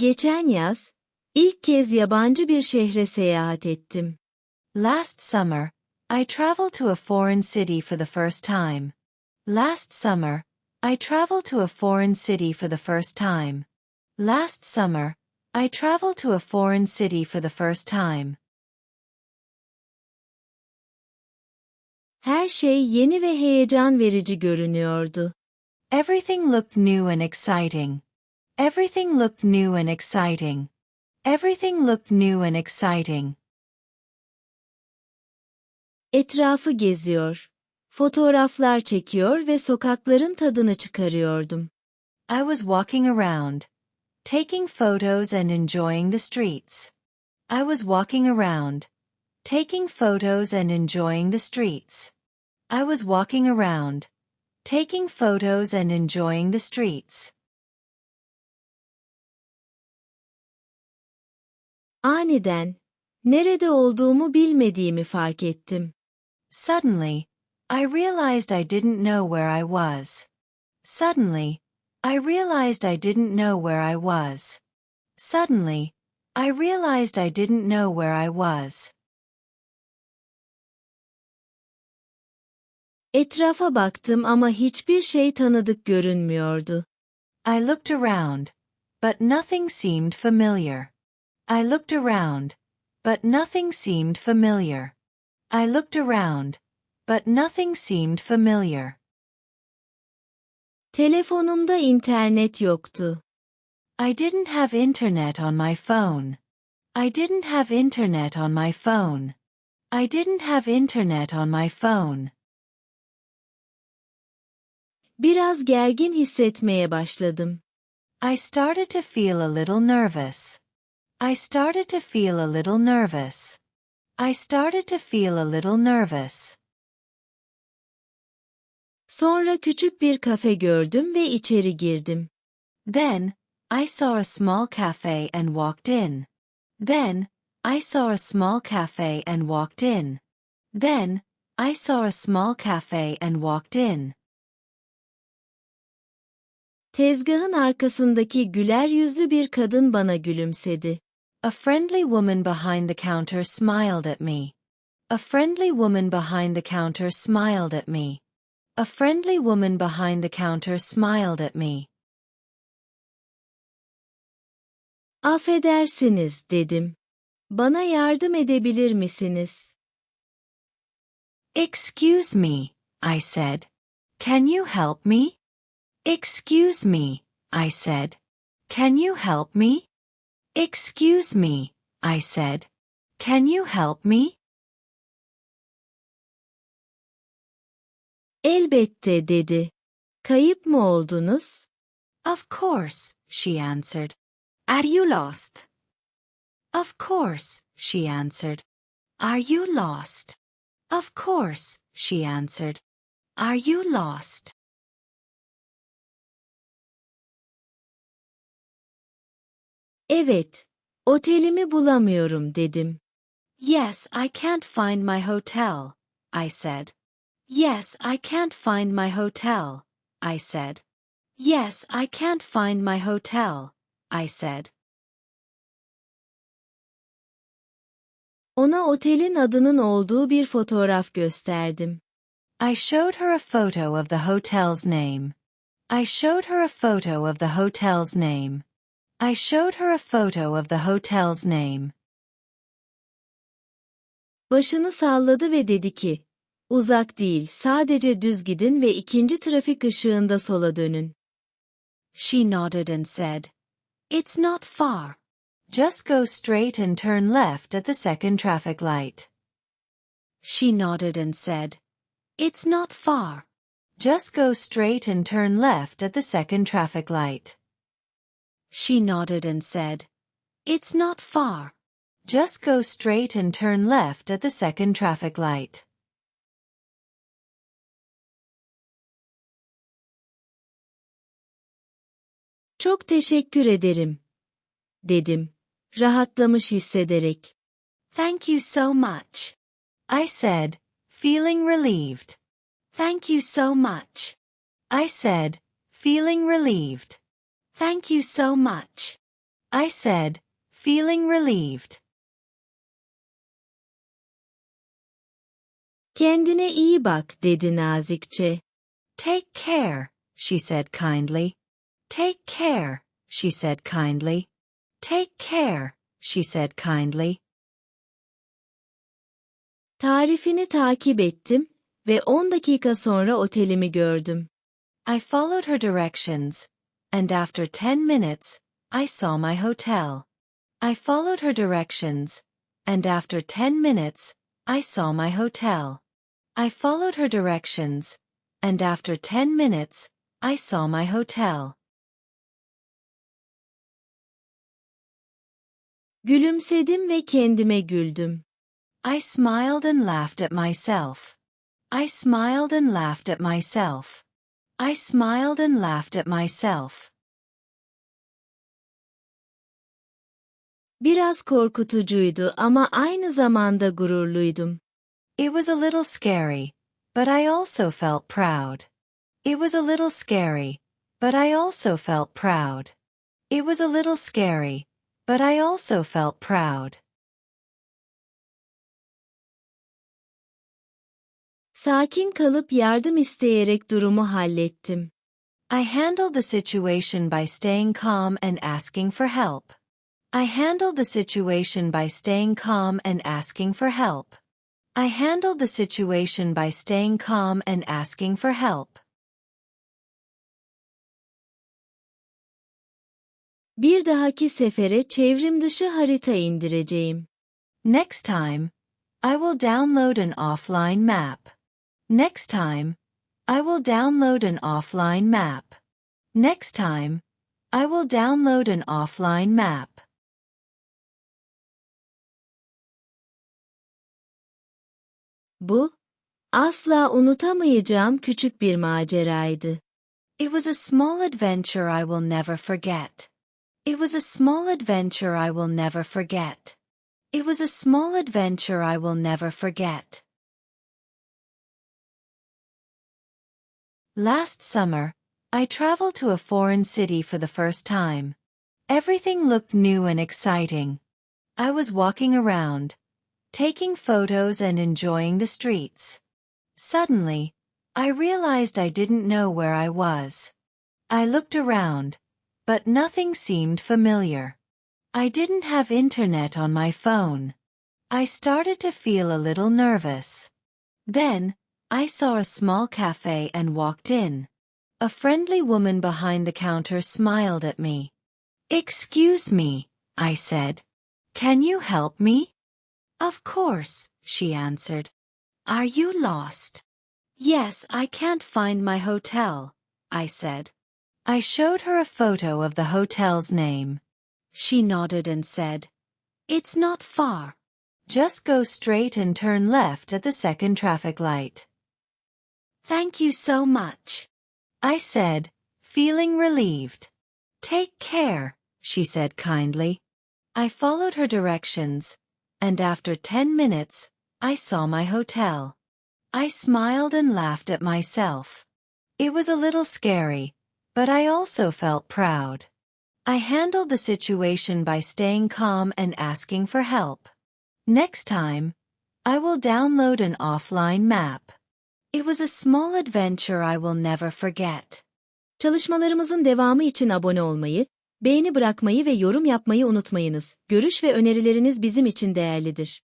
Geçen yaz, ilk kez yabancı bir şehre seyahat ettim. Last summer, I traveled to a foreign city for the first time. Last summer, I traveled to a foreign city for the first time. Last summer, I traveled to a foreign city for the first time. Her şey yeni ve heyecan verici görünüyordu. Everything looked new and exciting. Everything looked new and exciting. Everything looked new and exciting. Etrafı geziyor, fotoğraflar çekiyor ve sokakların tadını çıkarıyordum. I was walking around, taking photos and enjoying the streets. I was walking around, taking photos and enjoying the streets. I was walking around, taking photos and enjoying the streets. Aniden, nerede olduğumu bilmediğimi fark ettim. Suddenly, I realized I didn't know where I was. Suddenly, I realized I didn't know where I was. Suddenly, I realized I didn't know where I was. Etrafa baktım ama hiçbir şey tanıdık görünmüyordu. I looked around, but nothing seemed familiar. I looked around, but nothing seemed familiar. I looked around, but nothing seemed familiar. Telefonumda internet yoktu. I didn't have internet on my phone. I didn't have internet on my phone. I didn't have internet on my phone. Biraz gergin hissetmeye başladım. I started to feel a little nervous. I started to feel a little nervous. I started to feel a little nervous. Sonra küçük bir kafe gördüm ve içeri girdim. Then, I saw a small cafe and walked in. Then, I saw a small cafe and walked in. Then, I saw a small cafe and walked in. Tezgahın arkasındaki güler yüzlü bir kadın bana gülümsedi. A friendly woman behind the counter smiled at me. A friendly woman behind the counter smiled at me. A friendly woman behind the counter smiled at me. Affedersiniz dedim. Bana yardım edebilir misiniz? Excuse me, I said. Can you help me? Excuse me, I said. Can you help me? Excuse me, I said. Can you help me? Elbette dedi. Kayıp mı oldunuz? Of course, she answered. Are you lost? Of course, she answered. Are you lost? Of course, she answered. Are you lost? Evet. Otelimi bulamıyorum dedim. Yes, I can't find my hotel, I said. Yes, I can't find my hotel, I said. Yes, I can't find my hotel, I said. Ona otelin adının olduğu bir fotoğraf gösterdim. I showed her a photo of the hotel's name. I showed her a photo of the hotel's name. I showed her a photo of the hotel's name. Başını salladı ve dedi ki, uzak değil, sadece düz gidin ve ikinci trafik ışığında sola dönün. She nodded and said, It's not far. Just go straight and turn left at the second traffic light. She nodded and said, It's not far. Just go straight and turn left at the second traffic light. She nodded and said, It's not far. Just go straight and turn left at the second traffic light. Çok teşekkür ederim, dedim, rahatlamış hissederek. Thank you so much. I said, feeling relieved. Thank you so much. I said, feeling relieved. Thank you so much. I said, feeling relieved. Kendine iyi bak dedi nazikçe. Take care, she said kindly. Take care, she said kindly. Take care, she said kindly. Tarifini takip ettim ve 10 dakika sonra otelimi gördüm. I followed her directions, and after 10 minutes, I saw my hotel. I followed her directions, and after 10 minutes, I saw my hotel. I followed her directions, and after 10 minutes, I saw my hotel. Gülümsedim ve kendime güldüm. I smiled and laughed at myself. I smiled and laughed at myself. I smiled and laughed at myself. Biraz korkutucuydu ama aynı zamanda gururluydum. It was a little scary, but I also felt proud. It was a little scary, but I also felt proud. It was a little scary, but I also felt proud. Sakin kalıp yardım isteyerek durumu hallettim. I handled the situation by staying calm and asking for help. I handled the situation by staying calm and asking for help. I handled the situation by staying calm and asking for help. Bir dahaki sefere çevrim dışı harita indireceğim. Next time, I will download an offline map. Next time, I will download an offline map. Next time, I will download an offline map. Bu, asla unutamayacağım küçük bir maceraydı. It was a small adventure I will never forget. It was a small adventure I will never forget. It was a small adventure I will never forget. Last summer, I traveled to a foreign city for the first time. Everything looked new and exciting. I was walking around, taking photos and enjoying the streets. Suddenly, I realized I didn't know where I was. I looked around, but nothing seemed familiar. I didn't have internet on my phone. I started to feel a little nervous. Then, I saw a small cafe and walked in. A friendly woman behind the counter smiled at me. Excuse me, I said. Can you help me? Of course, she answered. Are you lost? Yes, I can't find my hotel, I said. I showed her a photo of the hotel's name. She nodded and said, It's not far. Just go straight and turn left at the second traffic light. Thank you so much. I said, feeling relieved. Take care, she said kindly. I followed her directions, and after ten minutes, I saw my hotel. I smiled and laughed at myself. It was a little scary, but I also felt proud. I handled the situation by staying calm and asking for help. Next time, I will download an offline map. It was a small adventure I will never forget. Çalışmalarımızın devamı için abone olmayı, beğeni bırakmayı ve yorum yapmayı unutmayınız. Görüş ve önerileriniz bizim için değerlidir.